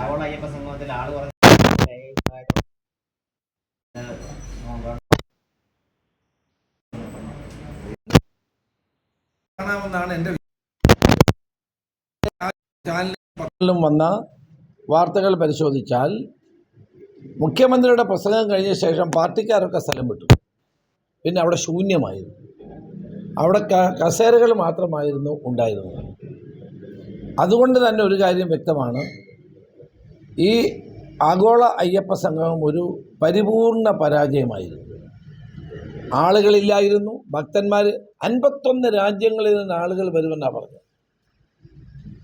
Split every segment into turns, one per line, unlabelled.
ആഗോള അയ്യപ്പ സംഗമത്തിൽ ആൾ പറഞ്ഞു
കാണാമെന്നാണ് എന്റെ
പത്രങ്ങളിലും വന്ന വാർത്തകൾ പരിശോധിച്ചാൽ മുഖ്യമന്ത്രിയുടെ പ്രസംഗം കഴിഞ്ഞ ശേഷം പാർട്ടിക്കാരൊക്കെ സ്ഥലം വിട്ടു. പിന്നെ അവിടെ ശൂന്യമായിരുന്നു. അവിടെ കസേരകൾ മാത്രമായിരുന്നു ഉണ്ടായിരുന്നത്. അതുകൊണ്ട് തന്നെ ഒരു കാര്യം വ്യക്തമാണ്. ഈ ആഗോള അയ്യപ്പ സംഗമം ഒരു പരിപൂർണ പരാജയമായിരുന്നു. ആളുകളില്ലായിരുന്നു. ഭക്തന്മാർ അൻപത്തൊന്ന് രാജ്യങ്ങളിൽ നിന്ന് ആളുകൾ വരുമെന്നാണ് പറഞ്ഞത്.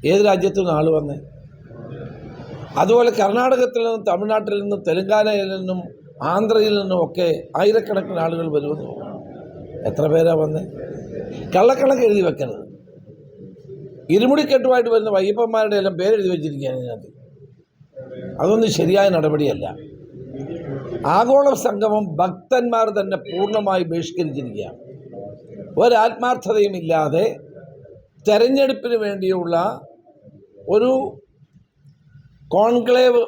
ഏത് രാജ്യത്തു നിന്ന് ആൾ വന്നേ? അതുപോലെ കർണാടകത്തിൽ നിന്നും തമിഴ്നാട്ടിൽ നിന്നും തെലങ്കാനയിൽ നിന്നും ആന്ധ്രയിൽ നിന്നും ഒക്കെ ആയിരക്കണക്കിന് ആളുകൾ വരുമെന്ന് എത്ര പേരാ വന്നേ? കള്ളക്കണക്ക് എഴുതി വെക്കരുത്. ഇരുമുടിക്കെട്ടുമായിട്ട് വരുന്ന വയ്യപ്പന്മാരുടെ എല്ലാം പേരെഴുതി വെച്ചിരിക്കുകയാണ് ഇതിനകത്ത്. അതൊന്നും ശരിയായ നടപടിയല്ല. ആഗോള സംഗമം ഭക്തന്മാർ തന്നെ പൂർണമായി ബഹിഷ്കരിച്ചിരിക്കുകയാണ്. ഒരാത്മാർത്ഥതയും ഇല്ലാതെ തെരഞ്ഞെടുപ്പിന് വേണ്ടിയുള്ള ഒരു കോൺക്ലേവ്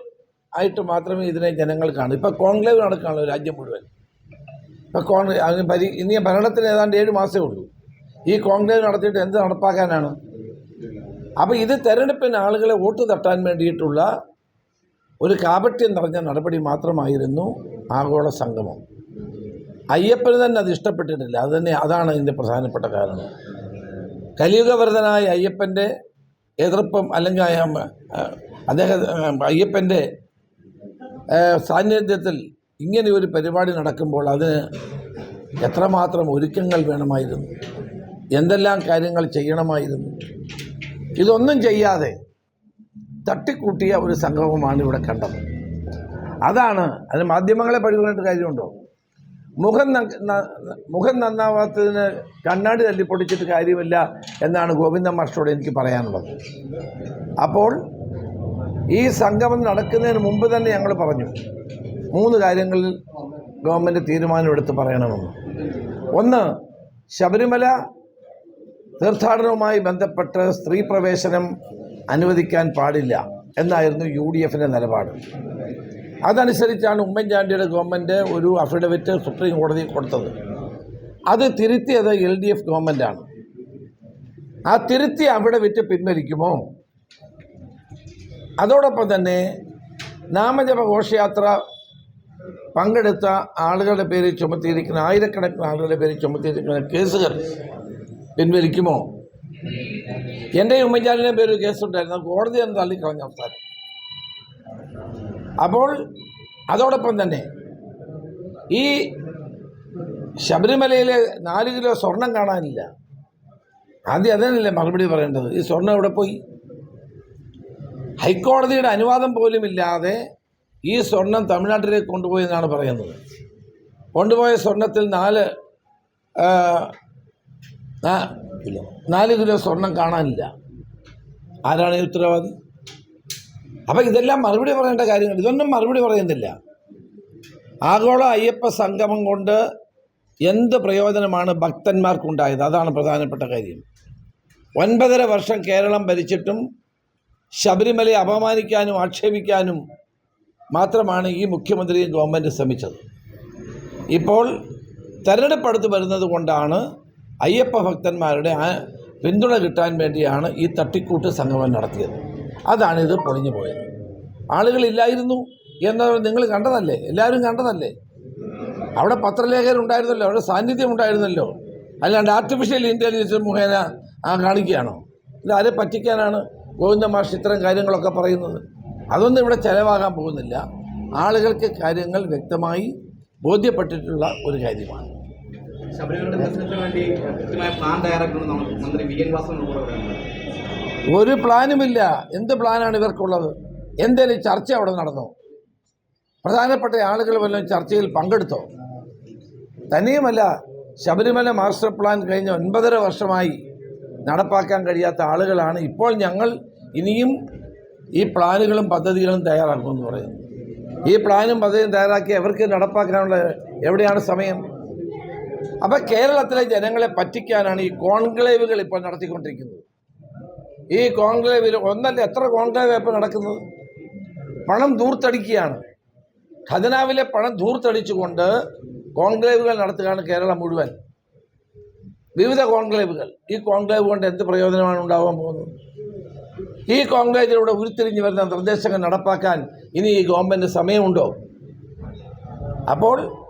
ആയിട്ട് മാത്രമേ ഇതിനെ ജനങ്ങൾ കാണൂ. ഇപ്പോൾ കോൺക്ലേവ് നടക്കുകയാണല്ലോ രാജ്യം മുഴുവൻ. ഇപ്പോൾ കോൺ പരി ഇനി ഭരണത്തിന് ഏതാണ്ട് ഏഴ് മാസമേ ഉള്ളൂ. ഈ കോൺക്ലേവ് നടത്തിയിട്ട് എന്ത് നടപ്പാക്കാനാണ്? അപ്പോൾ ഇത് തെരഞ്ഞെടുപ്പിന് ആളുകളെ വോട്ട് തട്ടാൻ വേണ്ടിയിട്ടുള്ള ഒരു കാപട്യം നിറഞ്ഞ നടപടി മാത്രമായിരുന്നു ആഗോള സംഗമം. അയ്യപ്പന് തന്നെ അത് ഇഷ്ടപ്പെട്ടിട്ടില്ല. അത് തന്നെ അതാണ് ഇതിന്റെ പ്രധാനപ്പെട്ട കാരണം. കലിയുഗവർദ്ധനായ അയ്യപ്പന്റെ എതിർപ്പം അല്ലെങ്കിൽ അദ്ദേഹം അയ്യപ്പന്റെ സാന്നിധ്യത്തിൽ ഇങ്ങനെ ഒരു പരിപാടി നടക്കുമ്പോൾ അതിന് എത്രമാത്രം ഒരുക്കങ്ങൾ വേണമായിരുന്നു. എന്തെല്ലാം കാര്യങ്ങൾ ചെയ്യണമായിരുന്നു. ഇതൊന്നും ചെയ്യാതെ തട്ടിക്കൂട്ടിയ ഒരു സംഗമമാണ് ഇവിടെ കണ്ടത്. അതാണ് അത് മാധ്യമങ്ങളെ പഠിപ്പിക്കേണ്ട കാര്യമുണ്ടോ? മുഖം മുഖം നന്നാവാത്തതിന് കണ്ണാടി തല്ലി പൊടിച്ചിട്ട് കാര്യമില്ല എന്നാണ് ഗോവിന്ദ മാസ്റ്ററോട് എനിക്ക് പറയാനുള്ളത്. അപ്പോൾ ഈ സംഗമം നടക്കുന്നതിന് മുമ്പ് തന്നെ ഞങ്ങൾ പറഞ്ഞു മൂന്ന് കാര്യങ്ങളിൽ ഗവൺമെന്റ് തീരുമാനമെടുത്ത് പറയണമെന്ന്. ഒന്ന് ശബരിമല തീർത്ഥാടനവുമായി ബന്ധപ്പെട്ട് സ്ത്രീ പ്രവേശനം അനുവദിക്കാൻ പാടില്ല എന്നായിരുന്നു യു ഡി എഫിന്റെ നിലപാട്. അതനുസരിച്ചാണ് ഉമ്മൻചാണ്ടിയുടെ ഗവൺമെന്റ് ഒരു അഫിഡവിറ്റ് സുപ്രീം കോടതി കൊടുത്തത്. അത് തിരുത്തിയത് എൽ ഡി എഫ് ഗവൺമെന്റാണ്. ആ തിരുത്തിയ അഫിഡവിറ്റ് പിൻവലിക്കുമോ? അതോടൊപ്പം തന്നെ നാമജപ ഘോഷയാത്ര പങ്കെടുത്ത ആളുകളുടെ പേരിൽ ചുമത്തിയിരിക്കുന്ന ആയിരക്കണക്കിന് ആളുകളുടെ പേരിൽ ചുമത്തിയിരിക്കുന്ന കേസുകൾ പിൻവലിക്കുമോ? എന്റെ ഉമ്മൻചാണ്ടിന്റെ പേര് കേസുണ്ടായിരുന്നു. കോടതി എന്ന് തള്ളിക്കളഞ്ഞ അവസാനം. അപ്പോൾ അതോടൊപ്പം തന്നെ ഈ ശബരിമലയിലെ നാല് കിലോ സ്വർണം കാണാനില്ല. ആദ്യം അതിനല്ലേ മറുപടി പറയേണ്ടത്? ഈ സ്വർണം എവിടെ പോയി? ഹൈക്കോടതിയുടെ അനുവാദം പോലും ഇല്ലാതെ ഈ സ്വർണം തമിഴ്നാട്ടിലേക്ക് കൊണ്ടുപോയി എന്നാണ് പറയുന്നത്. കൊണ്ടുപോയ സ്വർണത്തിൽ നാല് നാ- നാല് കിലോ സ്വർണം കാണാനില്ല. ആരാണ് ഉത്തരവാദി? അപ്പം ഇതെല്ലാം മറുപടി പറയേണ്ട കാര്യങ്ങൾ. ഇതൊന്നും മറുപടി പറയുന്നില്ല. ആഗോള അയ്യപ്പ സംഗമം കൊണ്ട് എന്ത് പ്രയോജനമാണ് ഭക്തന്മാർക്കുണ്ടായത്? അതാണ് പ്രധാനപ്പെട്ട കാര്യം. ഒൻപതര വർഷം കേരളം ഭരിച്ചിട്ടും ശബരിമലയെ അപമാനിക്കാനും ആക്ഷേപിക്കാനും മാത്രമാണ് ഈ മുഖ്യമന്ത്രിയും ഗവൺമെന്റ് ശ്രമിച്ചത്. ഇപ്പോൾ തെരഞ്ഞെടുപ്പ് അടുത്ത് വരുന്നത് കൊണ്ടാണ് അയ്യപ്പ ഭക്തന്മാരുടെ ആ പിന്തുണ കിട്ടാൻ വേണ്ടിയാണ് ഈ തട്ടിക്കൂട്ട് സംഗമം നടത്തിയത്. അതാണിത് പൊളിഞ്ഞു പോയത്. ആളുകളില്ലായിരുന്നു എന്നത് നിങ്ങൾ കണ്ടതല്ലേ? എല്ലാവരും കണ്ടതല്ലേ? അവിടെ പത്രലേഖകരുണ്ടായിരുന്നല്ലോ അവിടെ സാന്നിധ്യം ഉണ്ടായിരുന്നല്ലോ. അല്ലാണ്ട് ആർട്ടിഫിഷ്യൽ ഇന്റലിജൻസ് മുഖേന ആ കാണിക്കുകയാണോ? ഇത് ആരെ പറ്റിക്കാനാണ് ഗോവിന്ദ മാഷ് ഇത്തരം കാര്യങ്ങളൊക്കെ പറയുന്നത്? അതൊന്നും ഇവിടെ ചിലവാകാൻ പോകുന്നില്ല. ആളുകൾക്ക് കാര്യങ്ങൾ വ്യക്തമായി ബോധ്യപ്പെട്ടിട്ടുള്ള ഒരു കാര്യമാണ്.
ശബരിമലയുടെ ദർശനത്തിന് വേണ്ടി കൃത്യമായ പ്ലാൻ തയ്യാറാക്കണമെന്ന് മന്ത്രി വി എൻ വാസനോട്
ഒരു പ്ലാനുമില്ല എന്ത് പ്ലാനാണ് ഇവർക്കുള്ളത്? എന്തേലും ചർച്ച അവിടെ നടന്നോ? പ്രധാനപ്പെട്ട ആളുകൾ വല്ലതും ചർച്ചയിൽ പങ്കെടുത്തോ? തന്നെയുമല്ല ശബരിമല മാസ്റ്റർ പ്ലാൻ കഴിഞ്ഞ ഒൻപതര വർഷമായി നടപ്പാക്കാൻ കഴിയാത്ത ആളുകളാണ് ഇപ്പോൾ ഞങ്ങൾ ഇനിയും ഈ പ്ലാനുകളും പദ്ധതികളും തയ്യാറാക്കുമെന്ന് പറയുന്നു. ഈ പ്ലാനും പദ്ധതിയും തയ്യാറാക്കി അവർക്ക് നടപ്പാക്കാനുള്ള എവിടെയാണ് സമയം? അപ്പം കേരളത്തിലെ ജനങ്ങളെ പറ്റിക്കാനാണ് ഈ കോൺക്ലേവുകൾ ഇപ്പോൾ നടത്തിക്കൊണ്ടിരിക്കുന്നത്. ഈ കോൺക്ലേവിൽ ഒന്നല്ല എത്ര കോൺക്ലേവ് ഇപ്പോൾ നടക്കുന്നത്? പണം ധൂർത്തടിക്കുകയാണ് ഖജനാവിലെ പണം ധൂർത്തടിച്ചുകൊണ്ട് കോൺക്ലേവുകൾ നടത്തുകയാണ് കേരളം മുഴുവൻ. വിവിധ കോൺക്ലേവുകൾ. ഈ കോൺക്ലേവ് കൊണ്ട് എന്ത് പ്രയോജനമാണ് ഉണ്ടാവാൻ പോകുന്നത്? ഈ കോൺക്ലേവിലൂടെ ഉരുത്തിരിഞ്ഞ് വരുന്ന നിർദ്ദേശങ്ങൾ നടപ്പാക്കാൻ ഇനി ഈ ഗവൺമെന്റ് സമയമുണ്ടോ? അപ്പോൾ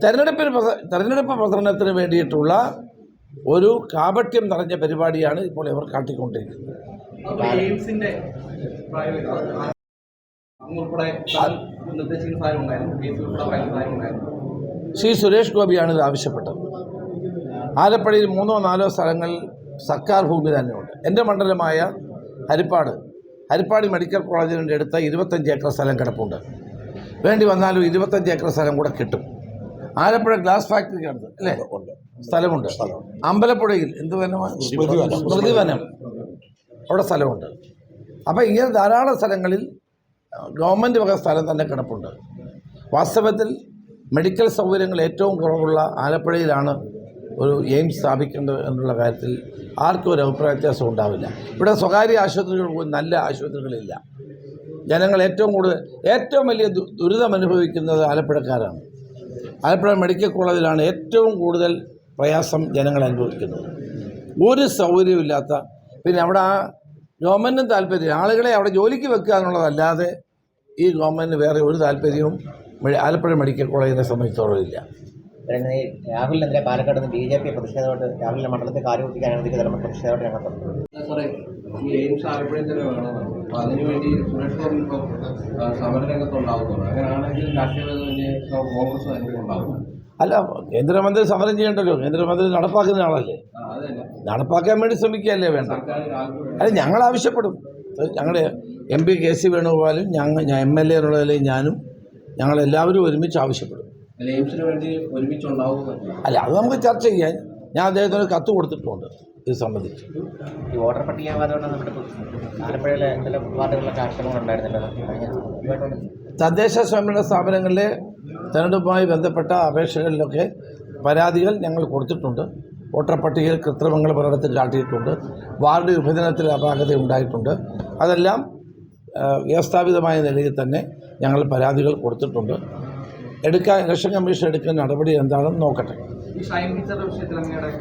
തെരഞ്ഞെടുപ്പിന് തെരഞ്ഞെടുപ്പ് പ്രചരണത്തിന് വേണ്ടിയിട്ടുള്ള ഒരു കാപട്യം നിറഞ്ഞ പരിപാടിയാണ് ഇപ്പോൾ ഇവർ കാട്ടിക്കൊണ്ടിരിക്കുന്നത്. ശ്രീ സുരേഷ് ഗോപിയാണ് ഇത് ആവശ്യപ്പെട്ടത്. ആലപ്പുഴയിൽ മൂന്നോ നാലോ സ്ഥലങ്ങൾ സർക്കാർ ഭൂമി തന്നെയുണ്ട്. എന്റെ മണ്ഡലമായ ഹരിപ്പാട് ഹരിപ്പാടി മെഡിക്കൽ കോളേജിന്റെ അടുത്ത് ഇരുപത്തഞ്ച് ഏക്കർ സ്ഥലം കിടപ്പുണ്ട്. വേണ്ടി വന്നാലും ഇരുപത്തഞ്ച് ഏക്കർ സ്ഥലം കൂടെ കിട്ടും. ആലപ്പുഴ ഗ്ലാസ് ഫാക്ടറിക്ക് അടുത്ത് അല്ലേ? സ്ഥലമുണ്ട്. അമ്പലപ്പുഴയിൽ എന്ത് വനമാണ് സ്മൃതി വനം അവിടെ സ്ഥലമുണ്ട്. അപ്പോൾ ഇങ്ങനെ ധാരാളം സ്ഥലങ്ങളിൽ ഗവൺമെന്റ് വക സ്ഥലം തന്നെ കിടപ്പുണ്ട്. വാസ്തവത്തിൽ മെഡിക്കൽ സൗകര്യങ്ങൾ ഏറ്റവും കുറവുള്ള ആലപ്പുഴയിലാണ് ഒരു എയിംസ് സ്ഥാപിക്കേണ്ടത് എന്നുള്ള കാര്യത്തിൽ ആർക്കും ഒരു അഭിപ്രായ വ്യത്യാസം ഉണ്ടാവില്ല. ഇവിടെ സ്വകാര്യ ആശുപത്രികൾ പോലും നല്ല ആശുപത്രികളില്ല. ജനങ്ങൾ ഏറ്റവും കൂടുതൽ ഏറ്റവും വലിയ ദുരിതം അനുഭവിക്കുന്നത് ആലപ്പുഴക്കാരാണ്. ആലപ്പുഴ മെഡിക്കൽ കോളേജിലാണ് ഏറ്റവും കൂടുതൽ പ്രയാസം ജനങ്ങൾ അനുഭവിക്കുന്നത്. ഒരു സൗകര്യമില്ലാത്ത പിന്നെ അവിടെ ആ ഗവൺമെന്റും താല്പര്യം ആളുകളെ അവിടെ ജോലിക്ക് വെക്കുക എന്നുള്ളതല്ലാതെ ഈ ഗവൺമെന്റിന് വേറെ ഒരു താല്പര്യവും ആലപ്പുഴ മെഡിക്കൽ കോളേജിനെ സംബന്ധിച്ചോളം ഇല്ല.
രാഹുലിനെതിരെ പാലക്കാട് നിന്ന് ബി ജെ പി പ്രതിഷേധമായിട്ട് രാഹുലിന്റെ മണ്ഡലത്തിൽ കാര്യം കുത്തിക്കാൻ അനുവദിക്കുന്ന പ്രതിഷേധമായിട്ട് ഞങ്ങൾ
സാറേ അങ്ങനെയാണെങ്കിൽ രാഷ്ട്രീയ കോൺഗ്രസ് ഉണ്ടാകും
അല്ല കേന്ദ്രമന്ത്രി സമരം ചെയ്യണ്ടല്ലോ. കേന്ദ്രമന്ത്രി നടപ്പാക്കുന്ന ആളല്ലേ? നടപ്പാക്കാൻ വേണ്ടി ശ്രമിക്കുകയല്ലേ വേണ്ട അല്ല ഞങ്ങൾ ആവശ്യപ്പെടും. ഞങ്ങളുടെ എം പി കെ സി വേണുഗോപാലും ഞങ്ങൾ എം എൽ എ എന്നുള്ള ഞാനും ഞങ്ങളെല്ലാവരും ഒരുമിച്ച് ആവശ്യപ്പെടും.
അല്ല
അത് നമുക്ക് ചർച്ച ചെയ്യാൻ ഞാൻ അദ്ദേഹത്തിന് കത്ത് കൊടുത്തിട്ടുണ്ട്. ഇത് സംബന്ധിച്ച്.
ഈ വോട്ടർ നമ്മുടെ ആലപ്പുഴയിലെ വാർഡുകളിലൊക്കെ ഉണ്ടായിരുന്നില്ല.
തദ്ദേശ സ്വയംഭരണ സ്ഥാപനങ്ങളിലെ തെരഞ്ഞെടുപ്പുമായി ബന്ധപ്പെട്ട അപേക്ഷകളിലൊക്കെ പരാതികൾ ഞങ്ങൾ കൊടുത്തിട്ടുണ്ട്. വോട്ടർ പട്ടികയിൽ കൃത്രിമങ്ങൾ പലയിടത്തിൽ കാട്ടിയിട്ടുണ്ട് വാർഡ് വിഭജനത്തിൽ അപാകത ഉണ്ടായിട്ടുണ്ട്. അതെല്ലാം വ്യവസ്ഥാപിതമായ നിലയിൽ തന്നെ ഞങ്ങൾ പരാതികൾ കൊടുത്തിട്ടുണ്ട്. എടുക്കാൻ ഇലക്ഷൻ കമ്മീഷൻ എടുക്കുന്ന നടപടി എന്താണെന്ന് നോക്കട്ടെ.
ही शाळेंनीचं भविष्य आहे